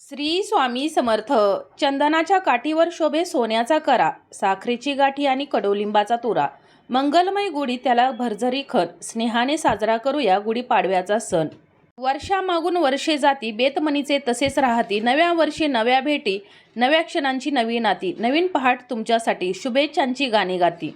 श्री स्वामी समर्थ चंदनाच्या काठीवर शोभे सोन्याचा करा साखरेची गाठी आणि कडुलिंबाचा तुरा. मंगलमय गुढी त्याला भरझरी खत. स्नेहाने साजरा करूया गुढीपाडव्याचा सण. वर्षामागून वर्षे जाती बेतमनीचे तसेच राहती. नव्या वर्षी नव्या भेटी नव्या क्षणांची नवी नाती नवीन पहाट तुमच्यासाठी शुभेच्छांची गाणी गाती.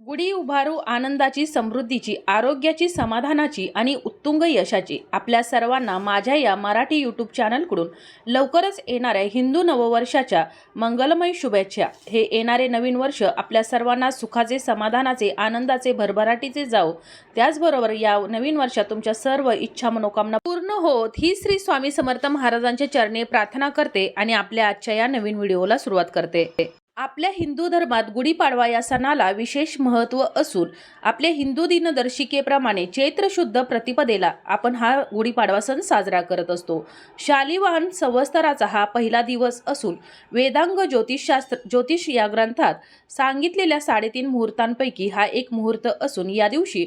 गुढी उभारू आनंदाची समृद्धीची आरोग्याची समाधानाची आणि उत्तुंग यशाची आपल्या सर्वांना माझ्या या मराठी यूट्यूब चॅनलकडून लवकरच येणाऱ्या हिंदू नववर्षाच्या मंगलमय शुभेच्छा. हे येणारे नवीन वर्ष आपल्या सर्वांना सुखाचे समाधानाचे आनंदाचे भरभराटीचे जाओ त्याचबरोबर या नवीन वर्षात तुमच्या सर्व इच्छा मनोकामना पूर्ण होत. ही श्री स्वामी समर्थ महाराजांच्या चरणी प्रार्थना करते आणि आपल्या आजच्या या नवीन व्हिडिओला सुरुवात करते. आपल्या हिंदू धर्मात गुढीपाडवा या सणाला विशेष महत्त्व असून आपल्या हिंदू दिनदर्शिकेप्रमाणे चैत्र शुद्ध प्रतिपदेला आपण हा गुढीपाडवा सण साजरा करत असतो. शालिवाहन संवत्सराचा हा पहिला दिवस असून वेदांग ज्योतिषशास्त्र ज्योतिष या ग्रंथात सांगितलेल्या साडेतीन मुहूर्तांपैकी हा एक मुहूर्त असून या दिवशी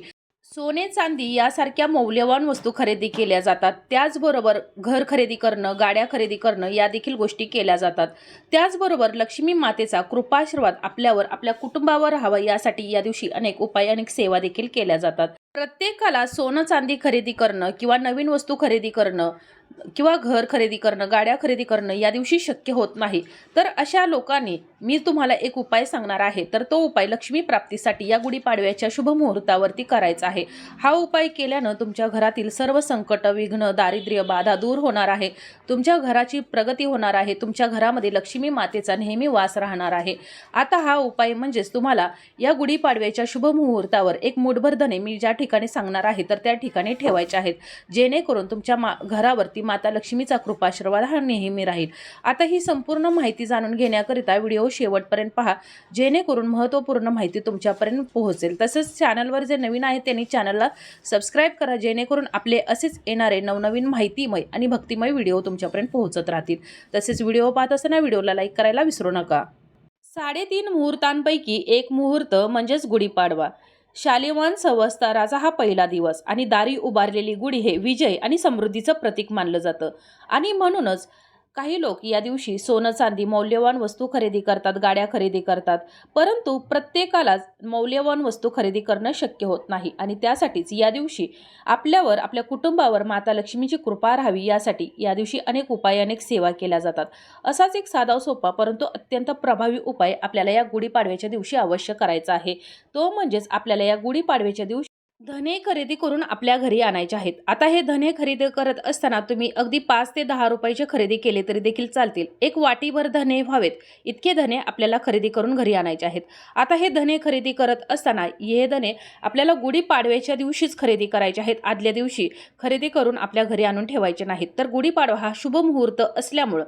सोने चांदी यासारख्या मौल्यवान वस्तू खरेदी केल्या जातात. त्याचबरोबर घर खरेदी करणं गाड्या खरेदी करणं या देखील गोष्टी केल्या जातात. त्याचबरोबर लक्ष्मी मातेचा कृपाशीर्वाद आपल्यावर आपल्या कुटुंबावर हवा यासाठी या दिवशी अनेक उपाय अनेक सेवा देखील केल्या जातात. प्रत्येकाला सोनं चांदी खरेदी करणं किंवा नवीन वस्तू खरेदी करणं किंवा घर खरेदी करणं गाड्या खरेदी करणं या दिवशी शक्य होत नाही. तर अशा लोकांनी मी तुम्हाला एक उपाय सांगणार आहे. तर तो उपाय लक्ष्मी प्राप्तीसाठी या गुढीपाडव्याच्या शुभ मुहूर्तावरती करायचा आहे. हा उपाय केल्यानं तुमच्या घरातील सर्व संकट विघ्न दारिद्र्य बाधा दूर होणार आहे. तुमच्या घराची प्रगती होणार आहे. तुमच्या घरामध्ये लक्ष्मी मातेचा नेहमी वास राहणार आहे. आता हा उपाय म्हणजेच तुम्हाला या गुढीपाडव्याच्या शुभ मुहूर्तावर एक मुठभर धने मी ज्या ठिकाणी सांगणार आहे तर त्या ठिकाणी ठेवायचे आहेत. जेणेकरून तुमच्या मा घरावरती माता लक्ष्मीचा कृपाशीर्वाद हा नेहमी राहील. आता ही संपूर्ण माहिती जाणून घेण्याकरिता व्हिडिओ शेवटपर्यंत पहा. जेणेकरून महत्त्वपूर्ण माहिती तुमच्यापर्यंत पोहोचेल. तसंच चॅनलवर जे नवीन आहेत त्यांनी चॅनलला सबस्क्राईब करा जेणेकरून आपले असेच येणारे नवनवीन माहितीमय आणि भक्तिमय व्हिडिओ तुमच्यापर्यंत पोहोचत राहतील. तसेच व्हिडिओ पाहत असताना व्हिडिओला लाईक करायला विसरू नका. साडेतीन मुहूर्तांपैकी एक मुहूर्त म्हणजेच गुढीपाडवा. शालिवान संवत्सराचा हा पहिला दिवस आणि दारी उभारलेली गुढी हे विजय आणि समृद्धीचं प्रतीक मानलं जातं. आणि म्हणूनच काही लोक या दिवशी सोनं चांदी मौल्यवान वस्तू खरेदी करतात गाड्या खरेदी करतात. परंतु प्रत्येकालाच मौल्यवान वस्तू खरेदी करणं शक्य होत नाही आणि त्यासाठीच या दिवशी आपल्यावर आपल्या कुटुंबावर माता लक्ष्मीची कृपा राहावी यासाठी या दिवशी अनेक उपाय अनेक सेवा केल्या जातात. असाच एक साधा सोपा परंतु अत्यंत प्रभावी उपाय आपल्याला या गुढीपाडव्याच्या दिवशी अवश्य करायचा आहे. तो म्हणजेच आपल्याला या गुढीपाडव्याच्या दिवशी धने खरेदी करून आपल्या घरी आणायचे आहेत. आता हे धने खरेदी करत असताना तुम्ही अगदी पाच ते दहा रुपयाचे खरेदी केले तरी देखील चालतील. एक वाटीभर धने व्हावेत. इतके धने आपल्याला खरेदी करून घरी आणायचे आहेत. आता हे धने खरेदी करत असताना हे धने आपल्याला गुढीपाडव्याच्या दिवशीच खरेदी करायचे आहेत. आदल्या दिवशी खरेदी करून आपल्या घरी आणून ठेवायचे नाहीत. तर गुढीपाडवा हा शुभ मुहूर्त असल्यामुळं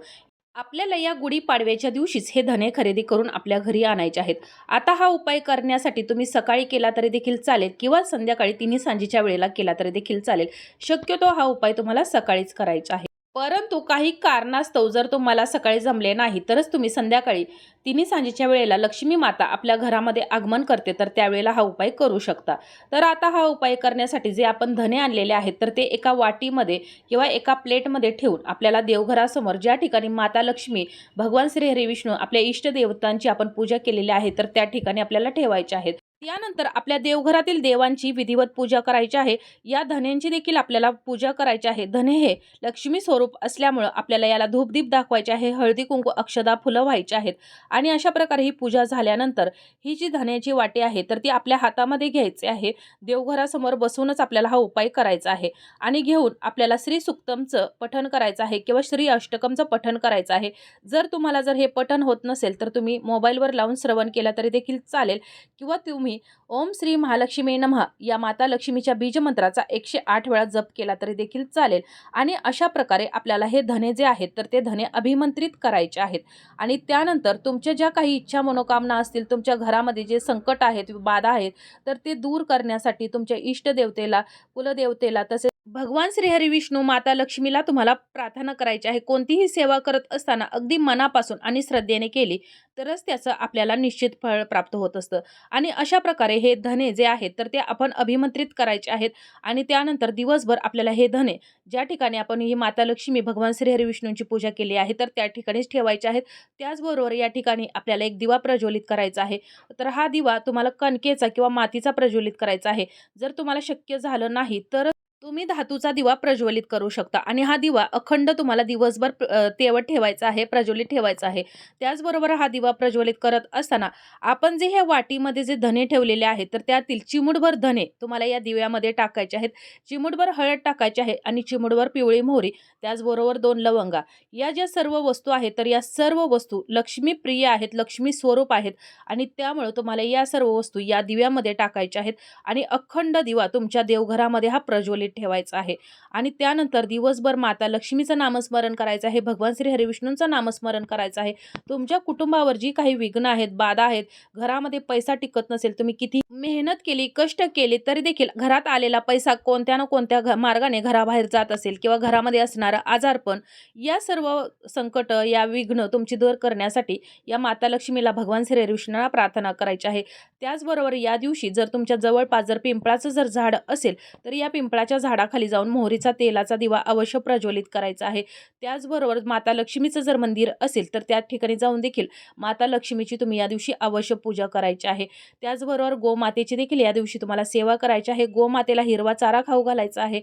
आपल्याला या गुढीपाडव्याच्या दिवशीच हे धने खरेदी करून आपल्या घरी आणायचे आहेत. आता हा उपाय करण्यासाठी तुम्ही सकाळी केला तरी देखील चालेल किंवा संध्याकाळी तिन्ही सांजेच्या वेळेला केला तरी देखील चालेल. शक्यतो हा उपाय तुम्हाला सकाळीच करायचा आहे. परंतु काही कारणास्तव जर तुम्हाला सकाळी जमले नाही तरच तुम्ही संध्याकाळी तिन्ही सांजेच्या वेळेला लक्ष्मी माता आपल्या घरामध्ये आगमन करते तर त्यावेळेला हा उपाय करू शकता. तर आता हा उपाय करण्यासाठी जे आपण धने आणलेले आहेत तर ते एका वाटीमध्ये किंवा एका प्लेटमध्ये ठेवून आपल्याला देवघरासमोर ज्या ठिकाणी माता लक्ष्मी भगवान श्री हरी विष्णू आपल्या इष्टदेवतांची आपण पूजा केलेली आहे तर त्या ठिकाणी आपल्याला ठेवायच्या आहेत. त्यानंतर आपल्या देवघरातील देवांची विधिवत पूजा करायची आहे. या धन्यांची देखील आपल्याला पूजा करायची आहे. धने हे लक्ष्मी स्वरूप असल्यामुळं आपल्याला याला धूपदीप दाखवायचे आहे. हळदी कुंकू अक्षदा फुलं व्हायची आहेत. आणि अशा प्रकारे ही पूजा झाल्यानंतर ही जी धन्याची वाटी आहे तर ती आपल्या हातामध्ये घ्यायची आहे. देवघरासमोर बसूनच आपल्याला हा उपाय करायचा आहे. आणि घेऊन आपल्याला श्री सुक्तमचं पठण करायचं आहे किंवा श्री अष्टकमचं पठण करायचं आहे. जर तुम्हाला जर हे पठण होत नसेल तर तुम्ही मोबाईलवर लावून श्रवण केला तरी देखील चालेल. किंवा तुम्ही ओम श्री महालक्ष्मी नमः. या माता लक्ष्मीच्या बीजमंत्राचा एकशे आठ वेळा जप केला तरी देखील चालेल. आणि अशा प्रकारे आपल्याला हे धने जे आहेत तर ते धने अभिमंत्रित करायचे आहेत. आणि त्यानंतर तुमच्या ज्या काही इच्छा मनोकामना असतील तुमच्या घरामध्ये जे संकट आहेत बाधा आहेत तर ते दूर करण्यासाठी तुमच्या इष्टदेवतेला कुलदेवतेला तसेच भगवान श्रीहरी विष्णू माता लक्ष्मीला तुम्हाला प्रार्थना करायची आहे. कोणतीही सेवा करत असताना अगदी मनापासून आणि श्रद्धेने केली तरच त्याचं आपल्याला निश्चित फळ प्राप्त होत असतं. आणि अशा प्रकारे हे धने जे आहेत तर ते आपण अभिमंत्रित करायचे आहेत. आणि त्यानंतर दिवसभर आपल्याला हे धने ज्या ठिकाणी आपण ही माता लक्ष्मी भगवान श्रीहरी विष्णूंची पूजा केली आहे तर त्या ठिकाणीच ठेवायचे आहेत. त्याचबरोबर या ठिकाणी आपल्याला एक दिवा प्रज्वलित करायचा आहे. तर हा दिवा तुम्हाला कणकेचा किंवा मातीचा प्रज्वलित करायचा आहे. जर तुम्हाला शक्य झालं नाही तर तुम्ही धातूचा दिवा प्रज्वलित करू शकता. आणि हा दिवा अखंड तुम्हाला दिवसभर तेवत ठेवायचा आहे प्रज्वलित ठेवायचा आहे. त्याचबरोबर हा दिवा प्रज्वलित करत असताना आपण जे ह्या वाटीमध्ये जे धने ठेवलेले आहेत तर त्यातील चिमुटभर धने तुम्हाला या दिव्यामध्ये टाकायचे आहेत. चिमुटभर हळद टाकायची आहे आणि चिमुटभर पिवळी मोहरी त्याचबरोबर दोन लवंगा. या ज्या सर्व वस्तू आहेत तर या सर्व वस्तू लक्ष्मीप्रिय आहेत लक्ष्मी स्वरूप आहेत. आणि त्यामुळं तुम्हाला या सर्व वस्तू या दिव्यामध्ये टाकायच्या आहेत. आणि अखंड दिवा तुमच्या देवघरामध्ये हा प्रज्वलित ठेवायचं आहे. आणि त्यानंतर दिवसभर माता लक्ष्मीचं नामस्मरण करायचं आहे भगवान श्री हरिविष्णूंचं नामस्मरण करायचं आहे. तुमच्या कुटुंबावर जी काही विघ्न आहेत बाधा आहेत घरामध्ये पैसा टिकत नसेल तुम्ही किती मेहनत केली कष्ट केले तरी देखील घरात आलेला पैसा कोणत्या ना कोणत्या घ मार्गाने घराबाहेर जात असेल किंवा घरामध्ये असणारं आजारपण या सर्व संकट या विघ्न तुमची दूर करण्यासाठी या माता लक्ष्मीला भगवान श्री हरिविष्णूंना प्रार्थना करायची आहे. त्याचबरोबर या दिवशी जर तुमच्या जवळपास जर पिंपळाचं जर झाड असेल तर या पिंपळाच्या झाडाखाली जाऊन मोहरीचा तेलाचा दिवा अवश्य प्रज्वलित करायचा आहे. त्याचबरोबर माता लक्ष्मीचं जर मंदिर असेल तर त्या ठिकाणी जाऊन देखील माता लक्ष्मीची तुम्ही या दिवशी अवश्य पूजा करायची आहे. त्याचबरोबर गोमातेची देखील या दिवशी तुम्हाला सेवा करायची आहे. गोमातेला हिरवा चारा खाऊ घालायचा आहे.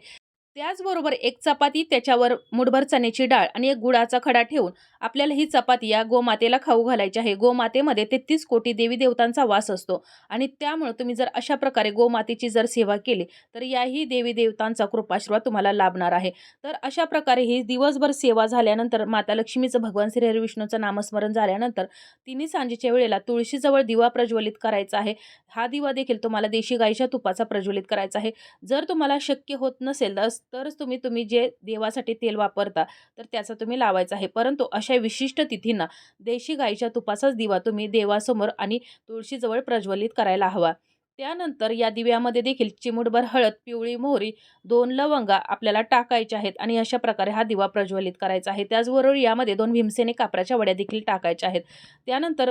त्याचबरोबर एक चपाती त्याच्यावर मुठभर चण्याची डाळ आणि एक गुळाचा खडा ठेवून आपल्याला ही चपाती या गोमातेला खाऊ घालायची आहे. गोमातेमध्ये तेहतीस कोटी देवी देवतांचा वास असतो आणि त्यामुळे तुम्ही जर अशा प्रकारे गोमातेची जर सेवा केली तर याही देवी देवतांचा कृपाशीर्वाद तुम्हाला लाभणार आहे. तर अशा प्रकारे ही दिवसभर सेवा झाल्यानंतर माता लक्ष्मीचं भगवान श्री हरिविष्णूचं नामस्मरण झाल्यानंतर तिन्ही सांजेच्या वेळेला तुळशीजवळ दिवा प्रज्वलित करायचा आहे. हा दिवा देखील तुम्हाला देशी गाईच्या तुपाचा प्रज्वलित करायचा आहे. जर तुम्हाला शक्य होत नसेल तर तरच तुम्ही तुम्ही जे देवासाठी तेल वापरता तर त्याचा तुम्ही लावायचा आहे. परंतु अशा विशिष्ट तिथींना देशी गाईच्या तुपाचाच दिवा तुम्ही देवासमोर आणि तुळशीजवळ प्रज्वलित करायला हवा. त्यानंतर या दिव्यामध्ये देखील चिमूटभर हळद पिवळी मोहरी दोन लवंगा आपल्याला टाकायच्या आहेत आणि अशा प्रकारे हा दिवा प्रज्वलित करायचा आहे. त्याचबरोबर यामध्ये दोन भीमसेने कापराच्या वड्या देखील टाकायच्या आहेत. त्यानंतर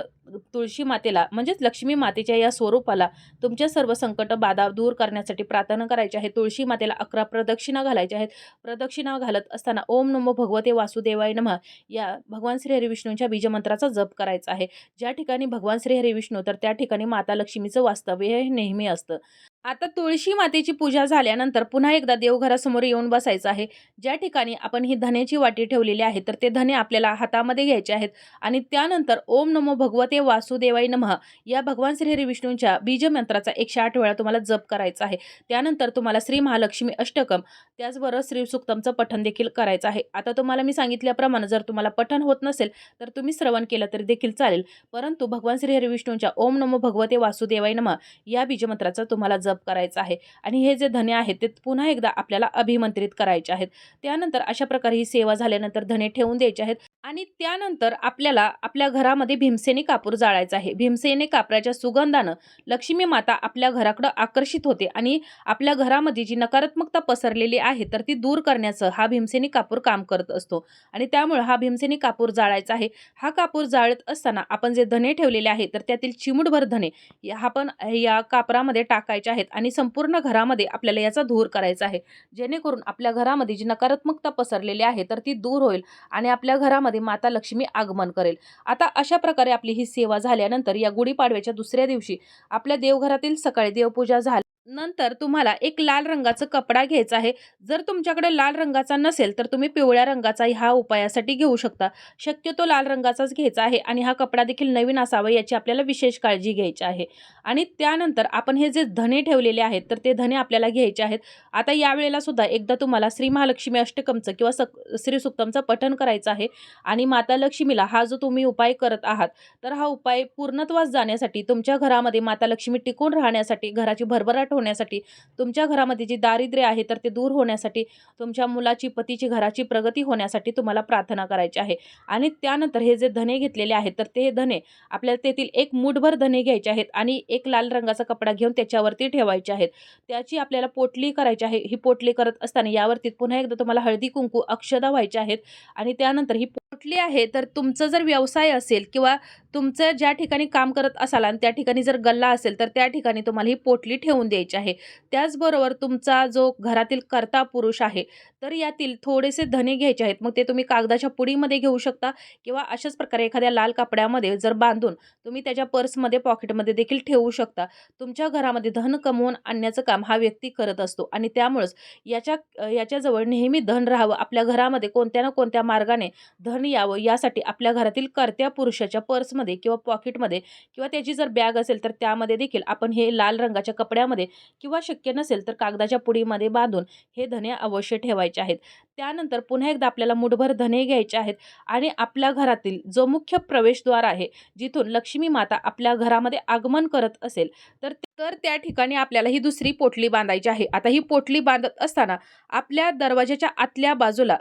तुळशी मातेला म्हणजेच लक्ष्मी मातेच्या या स्वरूपाला तुमच्या सर्व संकट बाधा दूर करण्यासाठी प्रार्थना करायची आहे. तुळशी मातेला अकरा प्रदक्षिणा घालायच्या आहेत. प्रदक्षिणा घालत असताना ओम नमो भगवते वासुदेवाय नमः या भगवान श्री हरिविष्णूंच्या बीजमंत्राचा जप करायचा आहे. ज्या ठिकाणी भगवान श्री हरिविष्णू तर त्या ठिकाणी माता लक्ष्मीचं वास्तव्य हे नेहमी असतं. आता तुळशी मातेची पूजा झाल्यानंतर पुन्हा एकदा देवघरासमोर येऊन बसायचं आहे. ज्या ठिकाणी आपण ही धन्याची वाटी ठेवलेली आहे तर ते धने आपल्याला हातामध्ये घ्यायचे आहेत. आणि त्यानंतर ओम नमो भगवते वासुदेवाय नमः या भगवान श्रीहरी विष्णूंच्या बीजमंत्राचा एकशे आठ वेळा तुम्हाला जप करायचा आहे. त्यानंतर तुम्हाला श्री महालक्ष्मी अष्टकम त्याचबरोबर श्री सुक्तमचं पठण देखील करायचं आहे. आता तुम्हाला मी सांगितल्याप्रमाणे जर तुम्हाला पठण होत नसेल तर तुम्ही श्रवण केलं तरी देखील चालेल. परंतु भगवान श्रीहरी विष्णूंच्या ओम नमो भगवते वासुदेवाय नमः या बीजमंत्राचा तुम्हाला जप करायचा आहे. आणि हे जे धने आहेत ते पुन्हा एकदा आपल्याला अभिमंत्रित करायचे आहेत. त्यानंतर अशा प्रकारे ही सेवा झाल्यानंतर धने ठेवून द्यायचे आहेत. आणि त्यानंतर आपल्याला आपल्या घरामध्ये भीमसेनी कापूर जाळायचा आहे. भीमसेनी कापराच्या सुगंधानं लक्ष्मी माता आपल्या घराकडं आकर्षित होते. आणि आपल्या घरामध्ये जी नकारात्मकता पसरलेली आहे तर ती दूर करण्याचं हा भीमसेनी कापूर काम करत असतो. आणि त्यामुळे हा भीमसेनी कापूर जाळायचा आहे. हा कापूर जाळत असताना आपण जे धने ठेवलेले आहे तर त्यातील चिमुटभर धने या हा पण या कापरामध्ये टाकायचे आहेत. आणि संपूर्ण घरामध्ये आपल्याला याचा धूर करायचा आहे. जेणेकरून आपल्या घरामध्ये जी नकारात्मकता पसरलेली आहे तर ती दूर होईल आणि आपल्या घरामध्ये माता लक्ष्मी आगमन करेल. आता अशा प्रकारे आपली ही सेवा झाल्यानंतर या गुढीपाडव्याच्या दुसऱ्या दिवशी आपल्या देवघरातील सकाळी देवपूजा झाली. नंतर तुम्हाला एक लाल रंगाचा कपडा घ्यायचा आहे. जर तुमच्याकडे लाल रंगाचा नसेल तर तुम्ही पिवळ्या रंगाचा ह्या उपायासाठी घेऊ शकता. शक्यतो लाल रंगाचाच घ्यायचा आहे आणि हा कपडा देखील नवीन असावा याची आपल्याला विशेष काळजी घ्यायची आहे. आणि त्यानंतर आपण हे जे धने ठेवलेले आहेत तर ते धने आपल्याला घ्यायचे आहेत. आता यावेळेला सुद्धा एकदा तुम्हाला श्री महालक्ष्मी अष्टकमचं किंवा सक श्री सुक्तमचं पठण करायचं आहे आणि माता लक्ष्मीला हा जो तुम्ही उपाय करत आहात तर हा उपाय पूर्णत्वास जाण्यासाठी तुमच्या घरामध्ये माता लक्ष्मी टिकून राहण्यासाठी घराची भरभराट भरभराट होण्यासाठी तुमच्या घरामध्ये जी दारिद्र्य आहे तर ते दूर होण्यासाठी तुमच्या मुलाची पतीची घराची प्रगती होण्यासाठी तुम्हाला प्रार्थना करायची आहे. आणि त्यानंतर हे जे धने घेतलेले आहेत तर ते धने आपल्याला तेथील एक मूठभर धने घ्यायचे आहेत आणि एक लाल रंगाचा कपडा घेऊन त्याच्यावरती ठेवायचे आहेत. त्याची आपल्याला पोटली करायची आहे ही पोटली करत असताना यावरती पुन्हा एकदा तुम्हाला हळदी कुंकू अक्षदा व्हायचे आहेत आणि त्यानंतर ही पोटली आहे तर तुमचं जर व्यवसाय असेल किंवा तुमचं ज्या ठिकाणी काम करत असाल आणि त्या ठिकाणी जर गल्ला असेल तर त्या ठिकाणी तुम्हाला ही पोटली ठेवून द्यायची आहे. त्याचबरोबर तुमचा जो घरातील कर्ता पुरुष आहे तर यातील थोडेसे धने घ्यायचे आहेत. मग ते तुम्ही कागदाच्या पुडीमध्ये घेऊ शकता किंवा अशाच प्रकारे एखाद्या लाल कपड्यामध्ये जर बांधून तुम्ही त्याच्या पर्समध्ये पॉकेटमध्ये देखील ठेवू शकता. तुमच्या घरामध्ये धन कमवून आणण्याचं काम हा व्यक्ती करत असतो आणि त्यामुळंच याच्या याच्याजवळ नेहमी धन राहावं. आपल्या घरामध्ये कोणत्या ना कोणत्या मार्गाने धन यावं यासाठी आपल्या घरातील कर्त्या पुरुषाच्या पर्समध्ये किंवा पॉकेटमध्ये किंवा त्याची जर बॅग असेल तर त्यामध्ये देखील आपण हे लाल रंगाच्या कपड्यामध्ये किंवा शक्य नसेल तर कागदाच्या पुडीमध्ये बांधून हे धने अवश्य ठेवायचे आहेत. त्यानंतर पुन्हा एकदा आपल्याला मुठभर धने घ्यायचे आहेत आणि आपल्या घरातील जो मुख्य प्रवेशद्वार आहे जिथून लक्ष्मी माता आपल्या घरामध्ये आगमन करत असेल तर तर त्या ठिकाणी आपल्याला ही दुसरी पोटली बांधायची आहे. आता ही पोटली बांधत असताना आपल्या दरवाजाच्या आतल्या बाजूला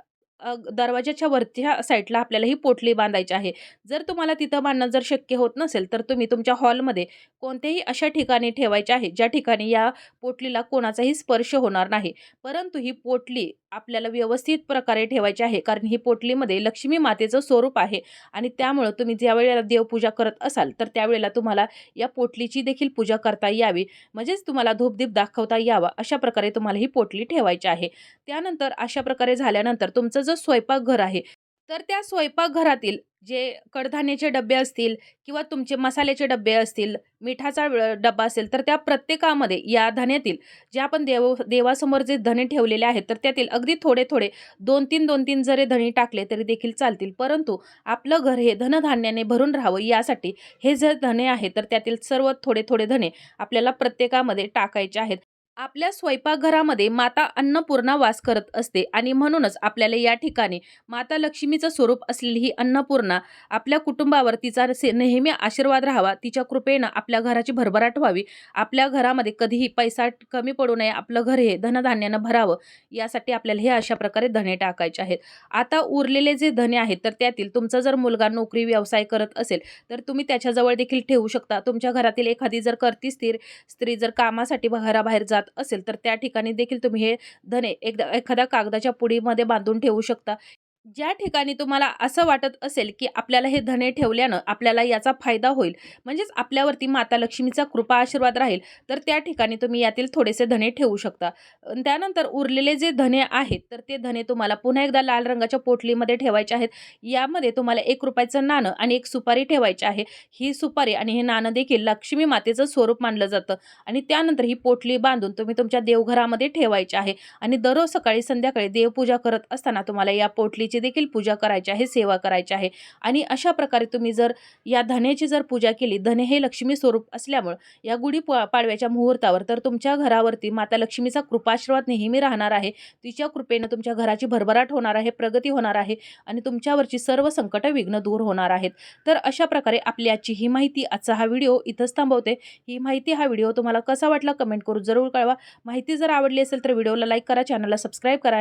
दरवाजाच्या वरच्या साईडला आपल्याला ही पोटली बांधायची आहे. जर तुम्हाला तिथं बांधणं जर शक्य होत नसेल तर तुम्ही तुमच्या हॉलमध्ये कोणत्याही अशा ठिकाणी ठेवायचे आहे ज्या ठिकाणी या पोटलीला कोणाचाही स्पर्श होणार नाही. परंतु ही पोटली आपल्याला व्यवस्थित प्रकारे ठेवायची आहे कारण ही पोटलीमध्ये लक्ष्मी मातेचं स्वरूप आहे आणि त्यामुळं तुम्ही ज्या वेळेला देवपूजा करत असाल तर त्यावेळेला तुम्हाला या पोटलीची देखील पूजा करता यावी. म्हणजेच तुम्हाला धूपदीप दाखवता यावा अशा प्रकारे तुम्हाला ही पोटली ठेवायची आहे. त्यानंतर अशा प्रकारे झाल्यानंतर तुमचं जो स्वयंपाकघर आहे तर त्या स्वयंपाकघरातील जे कडधान्याचे डबे असतील किंवा तुमचे मसाल्याचे डबे असतील मिठाचा डबा असेल तर त्या प्रत्येकामध्ये या धन्यातील जे आपण देव देवासमोर जे धने ठेवलेले आहेत तर त्यातील अगदी थोडे थोडे दोन तीन दोन तीन जरी धने टाकले तरी देखील चालतील. परंतु आपलं घर हे धनधान्याने भरून राहावं यासाठी हे जे धने आहे तर त्यातील सर्व थोडे थोडे धने आपल्याला प्रत्येकामध्ये टाकायचे आहेत. आपल्या स्वयंपाकघरामध्ये माता अन्नपूर्णा वास करत असते आणि म्हणूनच आपल्याला या ठिकाणी माता लक्ष्मीचं स्वरूप असलेली ही अन्नपूर्णा आपल्या कुटुंबावर तिचा से- नेहमी आशीर्वाद राहावा तिच्या कृपेनं आपल्या घराची भरभराट व्हावी आपल्या घरामध्ये कधीही पैसा कमी पडू नये आपलं घर हे धनधान्यानं भरावं यासाठी आपल्याला हे अशा प्रकारे धने टाकायचे आहेत. आता उरलेले जे धने आहेत तर त्यातील तुमचा जर मुलगा नोकरी व्यवसाय करत असेल तर तुम्ही त्याच्याजवळ देखील ठेवू शकता. तुमच्या घरातील एखादी जर करती स्थिर स्त्री जर कामासाठी घराबाहेर जात असेल तर त्या ठिकाणी देखील तुम्ही हे धने एकदा एखाद्या कागदाच्या पुडीमध्ये बांधून ठेवू शकता. ज्या ठिकाणी तुम्हाला असं वाटत असेल की आपल्याला हे धने ठेवल्यानं आपल्याला याचा फायदा होईल म्हणजेच आपल्यावरती माता लक्ष्मीचा कृपा आशीर्वाद राहील तर त्या ठिकाणी तुम्ही यातील थोडेसे धने ठेवू शकता. त्यानंतर उरलेले जे धने आहेत तर ते धने तुम्हाला पुन्हा एकदा लाल रंगाच्या पोटलीमध्ये ठेवायचे आहेत. यामध्ये तुम्हाला एक रुपयाचं नाणं आणि एक सुपारी ठेवायची आहे. ही सुपारी आणि हे नाणं देखील लक्ष्मी मातेचं स्वरूप मानलं जातं. आणि त्यानंतर ही पोटली बांधून तुम्ही तुमच्या देवघरामध्ये ठेवायची आहे. आणि दररोज सकाळी संध्याकाळी देवपूजा करत असताना तुम्हाला या पोटली देवीची देखील पूजा करायची आहे सेवा करायची आहे. आणि अशा प्रकारे तुम्ही जर या धन्याची जर पूजा केली धने हे लक्ष्मी स्वरूप असल्यामुळं या गुढी पा- पाडव्याच्या मुहूर्तावर तर तुमच्या घरावरती माता लक्ष्मीचा कृपाश्रवाद नेहमी राहणार आहे. तिच्या कृपेनं तुमच्या घराची भरभराट होणार आहे प्रगती होणार आहे आणि तुमच्यावरची सर्व संकट विघ्न दूर होणार आहेत. तर अशा प्रकारे आपली आजची ही माहिती आजचा हा व्हिडिओ इथंच थांबवते. ही माहिती हा व्हिडिओ तुम्हाला कसा वाटला कमेंट करून जरूर कळवा. माहिती जर आवडली असेल तर व्हिडिओला लाईक करा चॅनलला सबस्क्राईब करा.